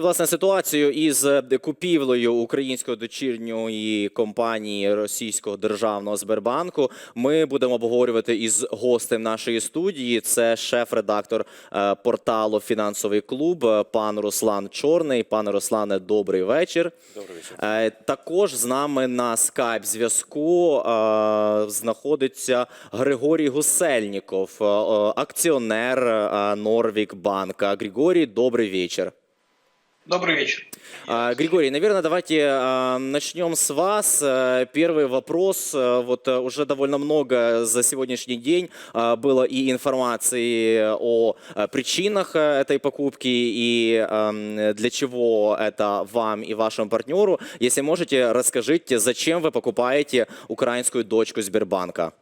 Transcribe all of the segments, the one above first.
І власне ситуацію із е, купівлею української дочірньої компанії російського державного Сбербанку ми будемо обговорювати із гостем нашої студії. Це шеф-редактор е, порталу Фінансовий клуб, пан Руслан Чорний. Пане Руслане, добрий вечір. Добрий вечір. Е, Також з нами на скайп зв'язку знаходиться Григорій Гусельніков, акціонер Норвік Банка. Григорій, добрий вечір. Добрый вечер. А, Григорий, наверное, давайте а, начнем с вас. Э, Первый вопрос. Вот уже довольно много за сегодняшний день а, было и информации о причинах этой покупки и для чего это вам и вашему партнеру. Если можете, расскажите, зачем вы покупаете украинскую дочку Сбербанка?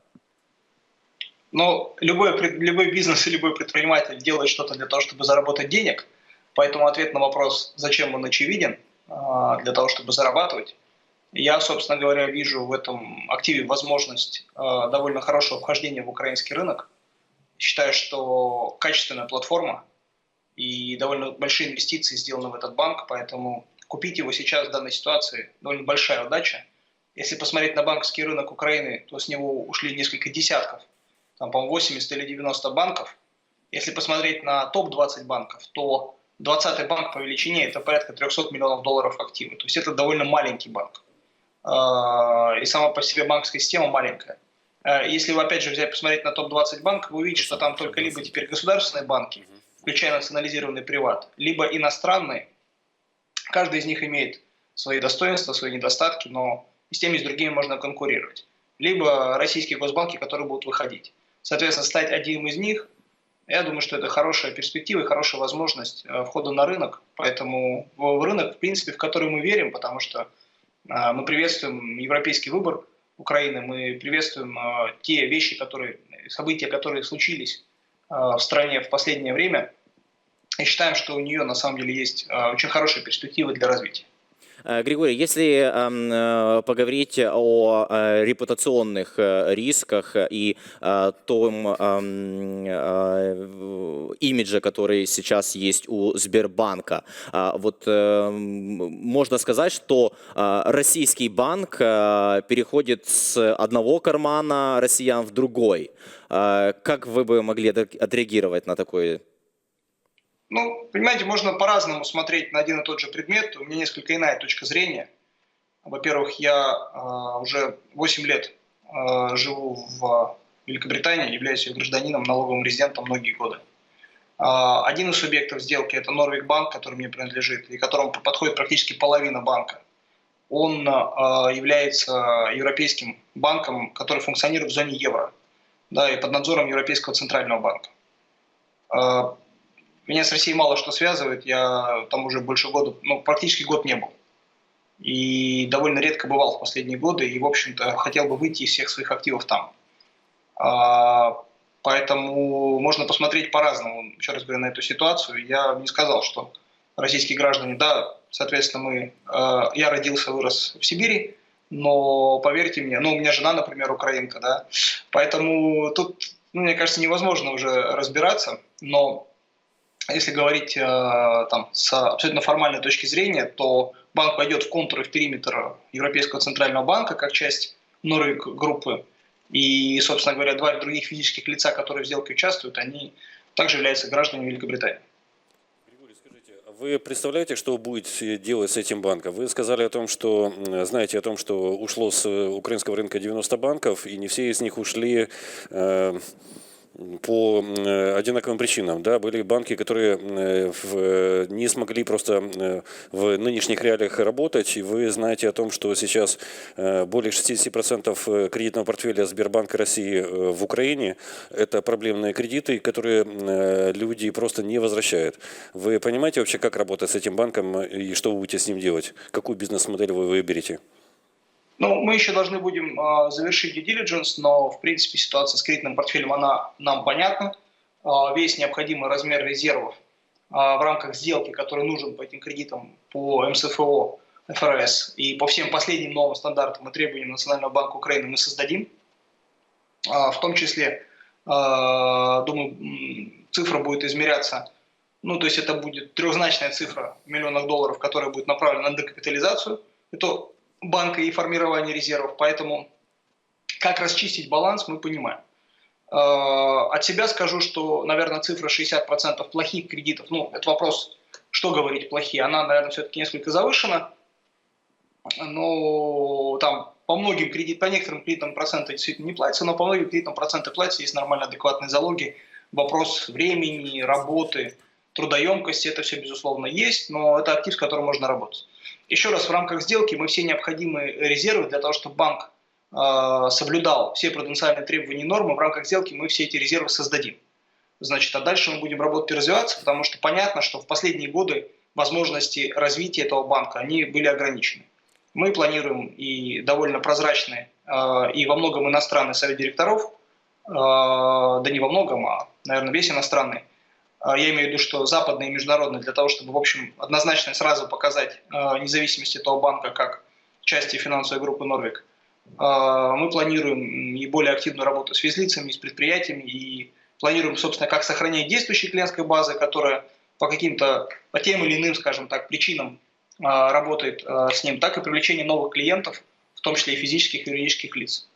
Но любой, любой бизнес и любой предприниматель делает что-то для того, чтобы заработать денег. Поэтому ответ на вопрос, зачем он очевиден, а, для того, чтобы зарабатывать. Я, собственно говоря, вижу в этом активе возможность а, довольно хорошего вхождения в украинский рынок. Считаю, что качественная платформа и довольно большие инвестиции сделаны в этот банк, поэтому купить его сейчас в данной ситуации довольно большая удача. Если посмотреть на банковский рынок Украины, то с него ушли несколько десятков там, по-моему, 80 или 90 банков. Если посмотреть на топ-20 банков, то 20-й банк по величине это порядка 300 миллионов долларов активы. То есть это довольно маленький банк. А, И сама по себе банковская система маленькая. А, Если вы опять же взять посмотреть на топ-20 банков, вы увидите, что там только либо теперь государственные банки, включая национализированный приват, либо иностранные. Каждый из них имеет свои достоинства, свои недостатки, но и с теми, и с другими можно конкурировать. Либо российские госбанки, которые будут выходить. Соответственно, стать одним из них, я думаю, что это хорошая перспектива и хорошая возможность э, входа на рынок. Поэтому в рынок, в принципе, в который мы верим, потому что э, мы приветствуем европейский выбор Украины, мы приветствуем э, те вещи, которые, события, которые случились в стране в последнее время, и считаем, что у нее на самом деле есть очень хорошие перспективы для развития. Э, Григорий, если эм, э, поговорить о э, репутационных рисках и том эм, имидже, который сейчас есть у Сбербанка, вот можно сказать, что российский банк переходит с одного кармана россиян в другой. Как вы бы могли отре- отреагировать на такое? Ну, понимаете, можно по-разному смотреть на один и тот же предмет. У меня несколько иная точка зрения. Во-первых, я э, уже 8 лет э, живу в Великобритании, являюсь ее гражданином, налоговым резидентом многие годы. А, Один из субъектов сделки – это Норвик Банк, который мне принадлежит, и которому подходит практически половина банка. Он э, является европейским банком, который функционирует в зоне евро, да, и под надзором Европейского центрального банка. Меня с Россией мало что связывает, я там уже больше года, ну, практически год не был. И довольно редко бывал в последние годы, и, в общем-то, хотел бы выйти из всех своих активов там. А, Поэтому можно посмотреть по-разному, еще раз говоря, на эту ситуацию. Я не сказал, что российские граждане, да, соответственно, мы, э, я родился, вырос в Сибири, но поверьте мне, ну, у меня жена, например, украинка, да, поэтому тут, ну, мне кажется, невозможно уже разбираться, но если говорить э, там, с абсолютно формальной точки зрения, то банк войдет в контур и в периметр Европейского центрального банка как часть Норвик группы. И, собственно говоря, два других физических лица, которые в сделке участвуют, они также являются гражданами Великобритании. А вы представляете, что будете делать с этим банком? Вы сказали о том, что знаете о том, что ушло с э, украинского рынка 90 банков, и не все из них ушли э, по э, одинаковым причинам. Да? Были банки, которые э, в- не смогли просто э, в нынешних реалиях работать, и вы знаете о том, что сейчас э, более 60% кредитного портфеля Сбербанка России э, в Украине – это проблемные кредиты, которые э, люди просто не возвращают. Вы понимаете вообще, как работать с этим банком э, и что вы будете с ним делать? Какую бизнес-модель вы выберете? Ну, мы еще должны будем э, завершить due diligence, но, в принципе, ситуация с кредитным портфелем, она нам понятна. Э, весь необходимый размер резервов э, в рамках сделки, который нужен по этим кредитам по МСФО, ФРС и по всем последним новым стандартам и требованиям Национального банка Украины мы создадим. Э, в том числе, э, думаю, цифра будет измеряться Ну, то есть это будет трехзначная цифра в миллионах долларов, которая будет направлена на декапитализацию этого банка и формирование резервов. Поэтому как расчистить баланс, мы понимаем. Э, От себя скажу, что, наверное, цифра 60% плохих кредитов, ну, это вопрос, что говорить плохие, она, наверное, все-таки несколько завышена. Но там по многим кредитам, по некоторым кредитам проценты действительно не платятся, но по многим кредитам проценты платятся, есть нормально адекватные залоги. Вопрос времени, работы, трудоемкости, это все, безусловно, есть, но это актив, с которым можно работать. Еще раз, в рамках сделки мы все необходимые резервы для того, чтобы банк э, соблюдал все потенциальные требования и нормы, в рамках сделки мы все эти резервы создадим. Значит, а дальше мы будем работать и развиваться, потому что понятно, что в последние годы возможности развития этого банка, они были ограничены. Мы планируем и довольно прозрачный, э, и во многом иностранный совет директоров, э, да не во многом, а, наверное, весь иностранный, я имею в виду, что западные и международные, для того, чтобы, в общем, однозначно сразу показать э, независимость этого банка как части финансовой группы Норвик, э, мы планируем и более активную работу с физлицами, с предприятиями, и планируем, собственно, как сохранять действующей клиентской базы, которая по каким-то, по тем или иным, скажем так, причинам работает с ним, так и привлечение новых клиентов, в том числе и физических и юридических лиц.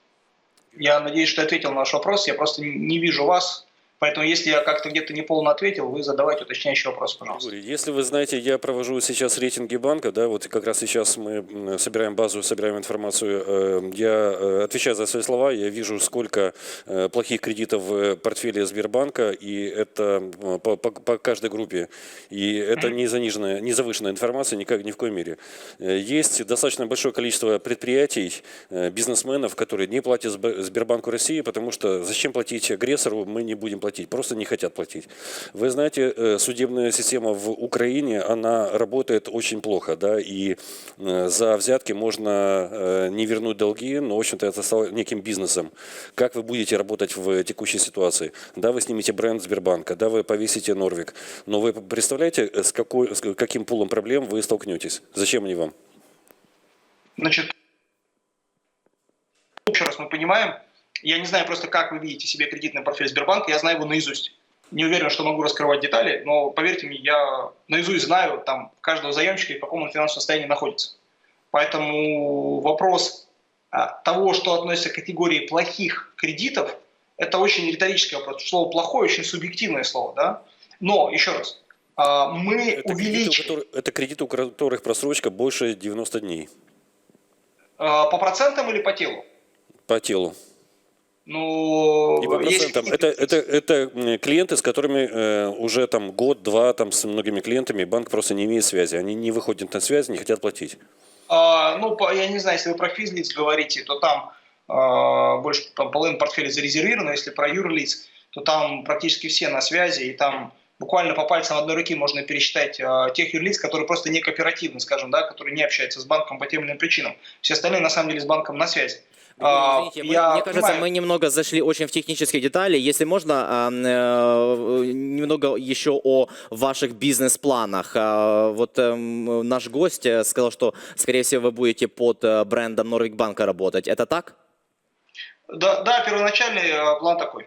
Я надеюсь, что ответил на ваш вопрос, я просто не вижу вас, Поэтому, если я как-то где-то неполно ответил, вы задавайте уточняющий вопрос, пожалуйста. Если вы знаете, я провожу сейчас рейтинги банка, да, вот как раз сейчас мы собираем базу, собираем информацию. э, Я э, отвечаю за свои слова, я вижу, сколько э, плохих кредитов в портфеле Сбербанка, и это по, по- по каждой группе. И это не заниженная, не завышенная информация никак, ни в коей мере. Есть достаточно большое количество предприятий, бизнесменов, которые не платят Сб- Сбербанку России, потому что зачем платить агрессору, мы не будем платить, просто не хотят платить. Вы знаете, э, судебная система в Украине, она работает очень плохо, да, и э, за взятки можно э, не вернуть долги, но, в общем-то, это стало неким бизнесом. Как вы будете работать в текущей ситуации? Да, вы снимете бренд Сбербанка, да, вы повесите Норвик, но вы представляете, с, какой, с каким пулом проблем вы столкнетесь? Зачем они вам? Значит, еще раз мы понимаем, я не знаю просто, как вы видите себе кредитный портфель Сбербанка, я знаю его наизусть. Не уверен, что могу раскрывать детали, но поверьте мне, я наизусть знаю там каждого заемщика и в каком он финансовом состоянии находится. Поэтому вопрос а, того, что относится к категории плохих кредитов, это очень риторический вопрос. Слово плохое очень субъективное слово, да? Но, еще раз, а, мы Это кредиты, у увеличим... которых, это кредиты, у которых просрочка больше 90 дней а, По процентам или по телу? по телу. Ну, И по есть процентам. Это, какие-то- это, это м, клиенты, с которыми э, уже там год-два там с многими клиентами банк просто не имеет связи. Они не выходят на связь, не хотят платить. А, ну, по- я не знаю, если вы про физлиц говорите, то там а, больше там, половина портфеля зарезервирована. Если про юрлиц, то там практически все на связи, и там буквально по пальцам одной руки можно пересчитать а, тех юрлиц, которые просто не кооперативны, скажем, да, которые не общаются с банком по тем или иным причинам. Все остальные на самом деле с банком на связи. А, Извините, мы- я мне кажется, понимаю. мы немного зашли очень в технические детали. Если можно, а, э, немного еще о ваших бизнес-планах. А, Вот эм, наш гость э, сказал, что, скорее всего, вы будете под э, брендом Norvik банка работать. Это так? Да, да, первоначальный план такой.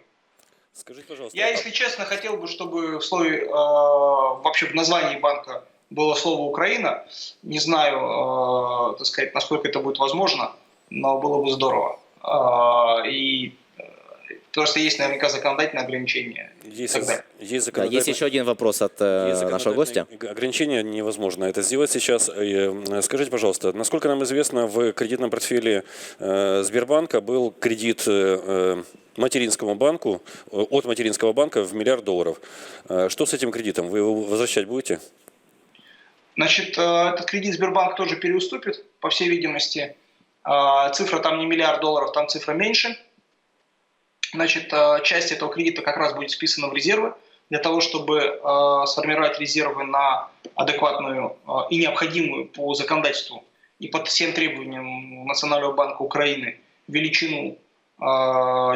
Скажите, пожалуйста. Я, если честно, хотел бы, чтобы в слове, э, вообще в названии банка было слово «Украина». Не знаю, э, так сказать, насколько это будет возможно, но было бы здорово. Э, и э, просто есть наверняка законодательные ограничения. есть, есть Да, есть еще один вопрос от э, Есть нашего гостя. Ограничения невозможно это сделать сейчас. Э, Скажите, пожалуйста, насколько нам известно, в кредитном портфеле э, Сбербанка был кредит э, материнскому банку, от материнского банка в миллиард долларов. Что с этим кредитом? Вы его возвращать будете? Значит, этот кредит Сбербанк тоже переуступит, по всей видимости. Э, Цифра там не миллиард долларов, там цифра меньше. Значит, э, часть этого кредита как раз будет списана в резервы для того, чтобы э, сформировать резервы на адекватную и необходимую по законодательству и по всем требованиям Национального банка Украины величину.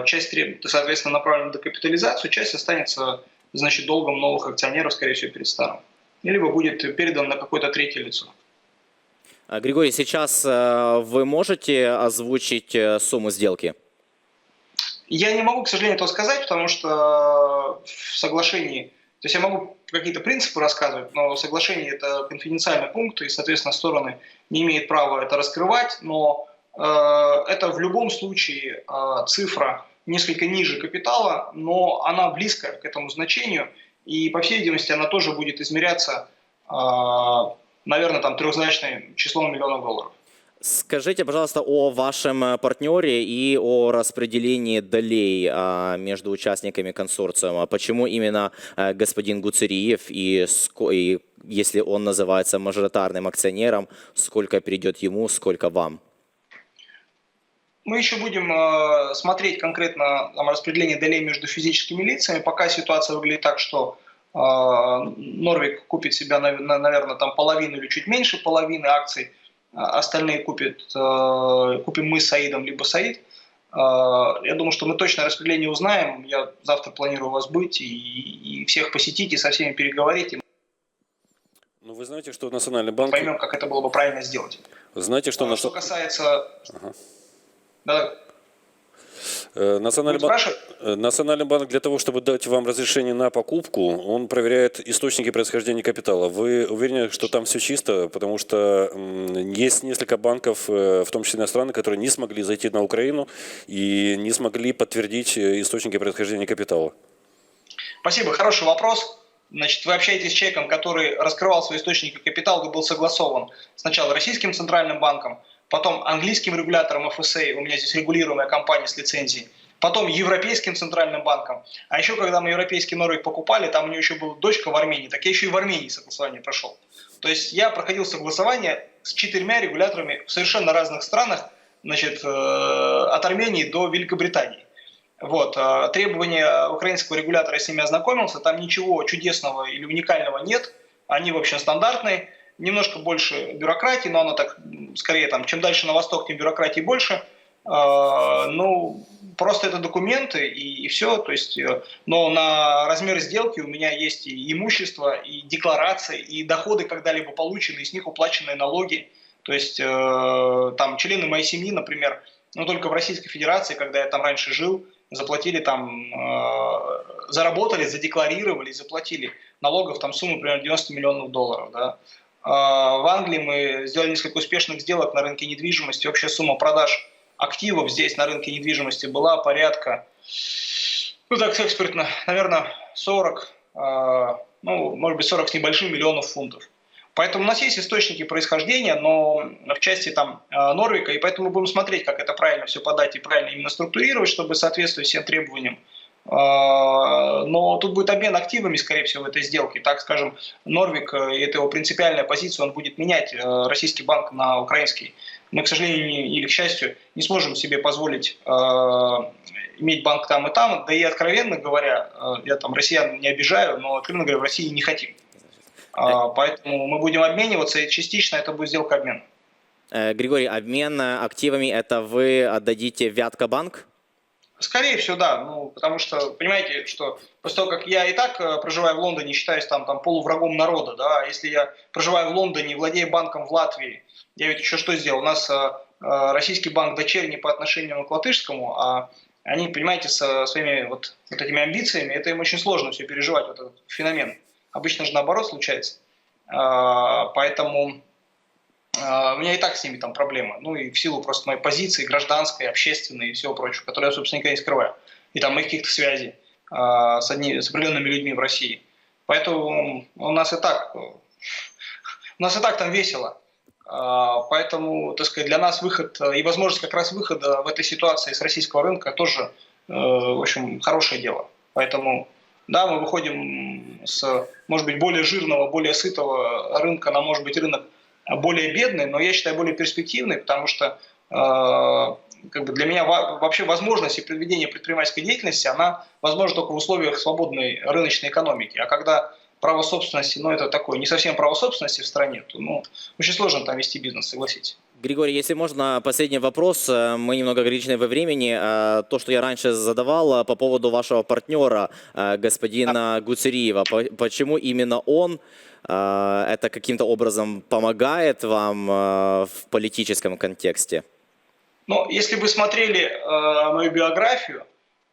Часть, соответственно, направлена на декапитализацию, часть останется значит, долгом новых акционеров, скорее всего, перед старым либо будет передан на какое-то третье лицо. А, Григорий, сейчас э, вы можете озвучить э, сумму сделки? Я не могу, к сожалению, этого сказать, потому что в соглашении То есть я могу какие-то принципы рассказывать, но соглашение это конфиденциальный пункт, и, соответственно, стороны не имеют права это раскрывать, но э, это в любом случае э, цифра несколько ниже капитала, но она близко к этому значению, и, по всей видимости, она тоже будет измеряться, э, наверное, там трехзначным числом миллионов долларов. Скажите, пожалуйста, о вашем э, партнере и о распределении долей а, между участниками консорциума. Почему именно э, господин Гуцериев и, и если он называется мажоритарным акционером, сколько перейдет ему, сколько вам? Мы еще будем э, смотреть конкретно там, распределение долей между физическими лицами. Пока ситуация выглядит так, что Норвик купит себя, нав- на- наверное, там половину или чуть меньше половины акций, а остальные купит, э, купим мы с Саидом, либо Саид. Э, Я думаю, что мы точное распределение узнаем. Я завтра планирую у вас быть и, и всех посетить, и со всеми переговорить, Ну, вы знаете, что Национальный банк... поймем, как это было бы правильно сделать. Знаете, что... А Что касается... Да, э, Национальный вы банк... Э, Национальный банк для того, чтобы дать вам разрешение на покупку, он проверяет источники происхождения капитала. Вы уверены, что там все чисто? Потому что есть несколько банков, э, в том числе иностранных, которые не смогли зайти на Украину и не смогли подтвердить э, источники происхождения капитала. Спасибо, хороший вопрос. Значит, вы общаетесь с человеком, который раскрывал свои источники капитала и был согласован сначала российским центральным банком, потом английским регулятором FSA, у меня здесь регулируемая компания с лицензией, потом европейским центральным банком. А еще, когда мы европейский Норвег покупали, там у нее еще была дочка в Армении, так я еще и в Армении согласование прошел. То есть я проходил согласование с четырьмя регуляторами в совершенно разных странах, значит, э, от Армении до Великобритании. Вот, э, требования украинского регулятора, я с ними ознакомился, там ничего чудесного или уникального нет, они, в общем, стандартные, немножко больше бюрократии, но она так, скорее, там, чем дальше на восток, тем бюрократии больше. Э, Ну, просто это документы и, все. То есть, э, но на размер сделки у меня есть и имущество, и декларации, и доходы когда-либо полученные, с них уплаченные налоги. То есть э, там члены моей семьи, например, ну только в Российской Федерации, когда я там раньше жил, заплатили там, э, заработали, задекларировали, заплатили налогов там сумму примерно 90 миллионов долларов. Да. А В Англии мы сделали несколько успешных сделок на рынке недвижимости. Общая сумма продаж активов здесь на рынке недвижимости была порядка, ну так экспертно, наверное, 40, э, ну, может быть, 40 с небольшим миллионов фунтов. Поэтому у нас есть источники происхождения, но в части там э, Норвика, и поэтому мы будем смотреть, как это правильно все подать и правильно именно структурировать, чтобы соответствовать всем требованиям. Э, Но тут будет обмен активами, скорее всего, в этой сделке. Так скажем, Норвик, э, это его принципиальная позиция, он будет менять э, российский банк на украинский. Мы, к сожалению, или к счастью, не сможем себе позволить э, иметь банк там и там. Да и откровенно говоря, я там россиян не обижаю, но откровенно говоря, в России не хотим. А, Поэтому мы будем обмениваться, и частично это будет сделка обмена. Григорий, обмен активами это вы отдадите Вятка банк? Скорее всего, да. Ну, потому что, понимаете, что после того, как я и так э, проживаю в Лондоне, считаюсь там, там полуврагом народа, да, а если я проживаю в Лондоне, владею банком в Латвии, я ведь еще что сделал? У нас э, э, российский банк дочерний по отношению к латышскому, а они, понимаете, со своими вот, вот этими амбициями, это им очень сложно все переживать, вот этот феномен. Обычно же наоборот случается. А, Поэтому у меня и так с ними там проблемы. Ну и в силу просто моей позиции гражданской, общественной и всего прочего, которую я, собственно, никогда не скрываю. И там моих каких-то связей а, с, одни, с определенными людьми в России. Поэтому у нас и так, у нас и так там весело. А, Поэтому, так сказать, для нас выход и возможность как раз выхода в этой ситуации с российского рынка тоже, э, в общем, хорошее дело. Поэтому, да, мы выходим с, может быть, более жирного, более сытого рынка на, может быть, рынок более бедный, но я считаю более перспективный, потому что э, как бы для меня во- вообще возможность проведения предпринимательской деятельности, она возможна только в условиях свободной рыночной экономики. А когда право собственности, ну это такое, не совсем право собственности в стране, то ну, очень сложно там вести бизнес, согласитесь. Григорий, если можно, последний вопрос. Э, Мы немного ограничены во времени. Э, То, что я раньше задавал по поводу вашего партнера, господина Гуцериева. По- Почему именно он это каким-то образом помогает вам э, в политическом контексте? Но если вы смотрели э, мою биографию,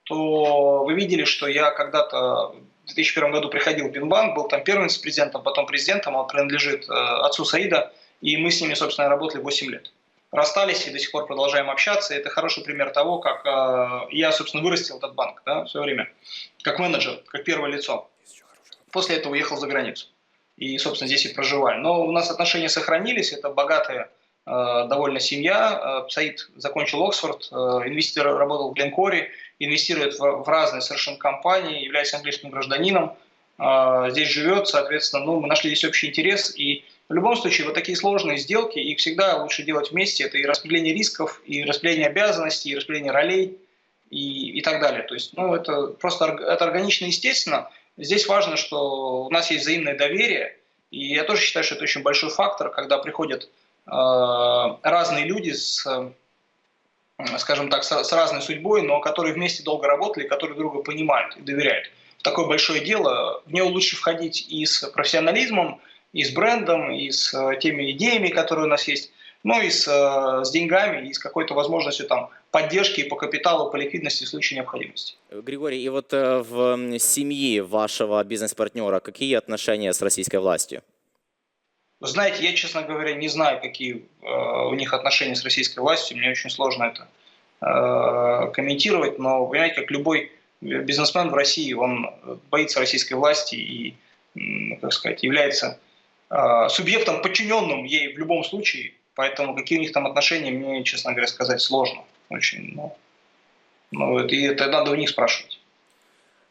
то вы видели, что я когда-то в 2001 году приходил в Бинбанк, был там первым вице-президентом, потом президентом, он принадлежит э, отцу Саида, и мы с ними, собственно, работали 8 лет. Расстались и до сих пор продолжаем общаться. Это хороший пример того, как э, я, собственно, вырастил этот банк да, в свое время, как менеджер, как первое лицо. После этого уехал за границу. И, собственно, здесь и проживаю. Но у нас отношения сохранились, это богатая э, довольно семья. Э, Саид закончил Оксфорд, э, инвестор работал в Гленкоре, инвестирует в, в разные совершенно компании, является английским гражданином, здесь живет, соответственно, ну, мы нашли здесь общий интерес. И в любом случае, вот такие сложные сделки, их всегда лучше делать вместе. Это и распределение рисков, и распределение обязанностей, и распределение ролей, и, и так далее. То есть, ну, это просто это органично естественно. Здесь важно, что у нас есть взаимное доверие, и я тоже считаю, что это очень большой фактор, когда приходят э, разные люди с, э, скажем так, с, с разной судьбой, но которые вместе долго работали, которые друга понимают и доверяют. В такое большое дело в него лучше входить и с профессионализмом, и с брендом, и с э, теми идеями, которые у нас есть, ну и с, э, с деньгами, и с какой-то возможностью там поддержки по капиталу, по ликвидности в случае необходимости. Григорий, и вот э, в семье вашего бизнес-партнера какие отношения с российской властью? Вы знаете, я, честно говоря, не знаю, какие э, у них отношения с российской властью. Мне очень сложно это э, комментировать, но, понимаете, как любой бизнесмен в России, он боится российской власти и, как сказать, является субъектом, подчиненным ей в любом случае. Поэтому какие у них там отношения, мне, честно говоря, сказать сложно. Очень, ну, ну, это, это надо у них спрашивать.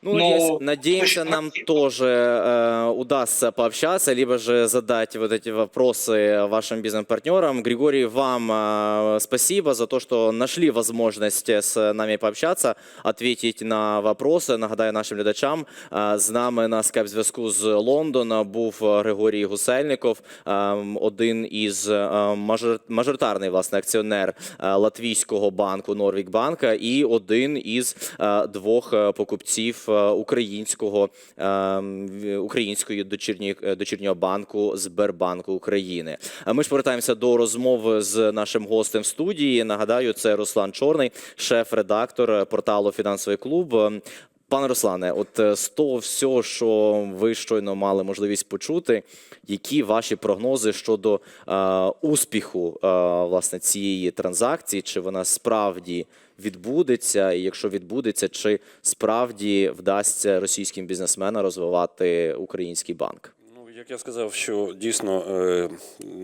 Ну, Но если- надеемся, очень нам активно. тоже э, удастся пообщаться, либо же задать вот эти вопросы вашим бизнес-партнерам. Григорий, вам э, спасибо за то, что нашли возможность с нами пообщаться, ответить на вопроси. Нагадаю нашим глядачам, е, з нами на скайп-зв'язку з Лондона був Григорій Гусельников, е, один із е, мажор- мажоритарний власне акціонер е, латвійського банку Норвік Банка і один із е, двох е, покупців е, українського е, української дочірньої е, дочірнього банку Сбербанку України. А Ми ж повертаємося до розмови з нашим гостем в студії. Нагадаю, це Руслан Чорний, шеф-редактор порталу Фінансовий клуб. Е, Пане Руслане, от е, з того всього, що ви щойно мали можливість почути, які ваші прогнози щодо е, успіху е, власне цієї транзакції? Чи вона справді відбудеться? І якщо відбудеться, чи справді вдасться російським бізнесменам розвивати український банк? Ну, як я сказав, що дійсно е,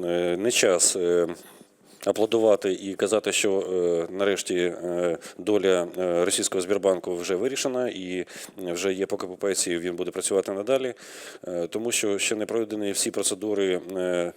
е, не час е, аплодувати і казати, що е, нарешті е, доля російського Збірбанку вже вирішена і вже є по і він буде працювати надалі, е, тому що ще не пройдені всі процедури. е,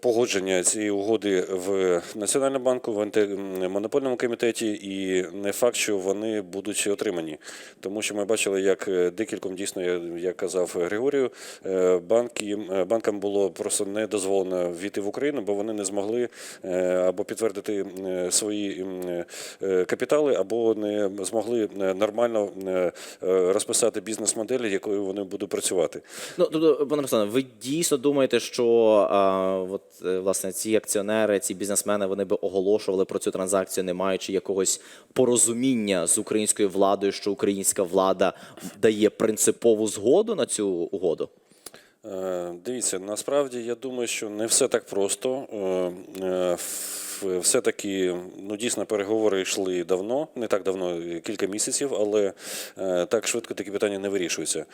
Погодження цієї угоди в Національному банку, в антимонопольному комітеті, і не факт, що вони будуть отримані. Тому що ми бачили, як е, декільком дійсно, як казав Григорію, е, банки, е, банкам було просто не дозволено війти в Україну, бо вони не змогли або підтвердити свої капітали, або не змогли нормально розписати бізнес-модель, якою вони будуть працювати. Ну тобто, пане Руслане, ви дійсно думаєте, що от е, власне ці акціонери, ці бізнесмени, вони би оголошували про цю транзакцію, не маючи якогось порозуміння з українською владою, що українська влада дає принципову згоду на цю угоду? Е, Дивіться, насправді я думаю, що не все так просто. Е, е, ф- Все-таки ну, дійсно переговори йшли давно, не так давно, кілька місяців, але так швидко такі питання не вирішуються.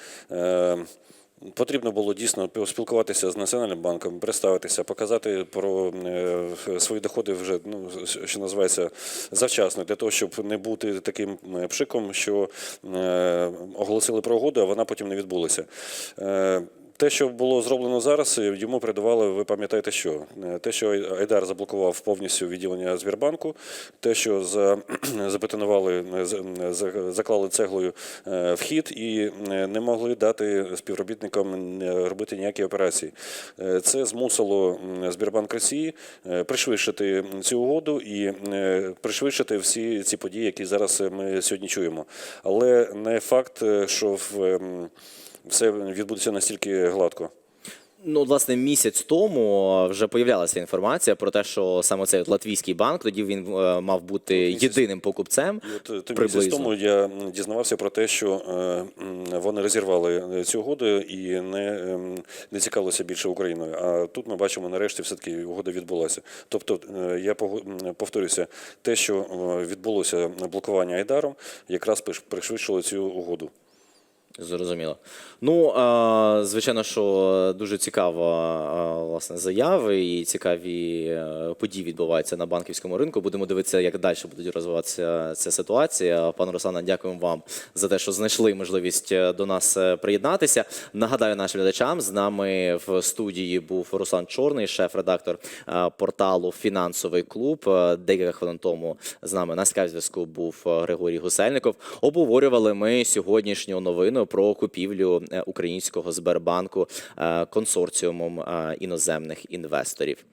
Потрібно було дійсно поспілкуватися з Національним банком, представитися, показати про е, свої доходи вже ну, що називається завчасно, для того, щоб не бути таким е, пшиком, що е, оголосили про угоду, а вона потім не відбулася. Те, що було зроблено зараз, е, йому передавали, ви пам'ятаєте, що Е, те, що Айдар заблокував повністю відділення Збірбанку, те, що за, забетонували, е, заклали цеглою вхід і не могли дати співробітникам робити ніякі операції. Це змусило Збірбанк Росії пришвидшити цю угоду і пришвидшити всі ці події, які зараз ми сьогодні чуємо. Але не факт, що в все відбудеться настільки гладко. Ну, власне, місяць тому вже появлялася інформація про те, що саме цей от латвійський банк тоді він е, мав бути єдиним покупцем. І от е, тим місяць Приблизно. тому я дізнавався про те, що е, вони розірвали е, цю угоду і не, ем, не цікавилися більше Україною. А тут ми бачимо, нарешті, все-таки угода відбулася. Тобто, е, я пого- повторюся, те, що е, відбулося блокування Айдаром, якраз приш- пришвидшило цю угоду. Зрозуміло. Ну, звичайно, що дуже цікава власне заяви і цікаві е, події відбуваються на банківському ринку. Будемо дивитися, як далі буде розвиватися ця ситуація. Пане Руслане, дякуємо вам за те, що знайшли можливість е, до нас е, приєднатися. Нагадаю нашим глядачам, з нами в студії був Руслан Чорний, шеф-редактор порталу Фінансовий клуб. Декілька хвилин тому з нами на скайп-зв'язку був е, Григорій Гусельников. Обговорювали ми сьогоднішню новину про купівлю е, українського Сбербанку е, консорціумом е, іноземних інвесторів.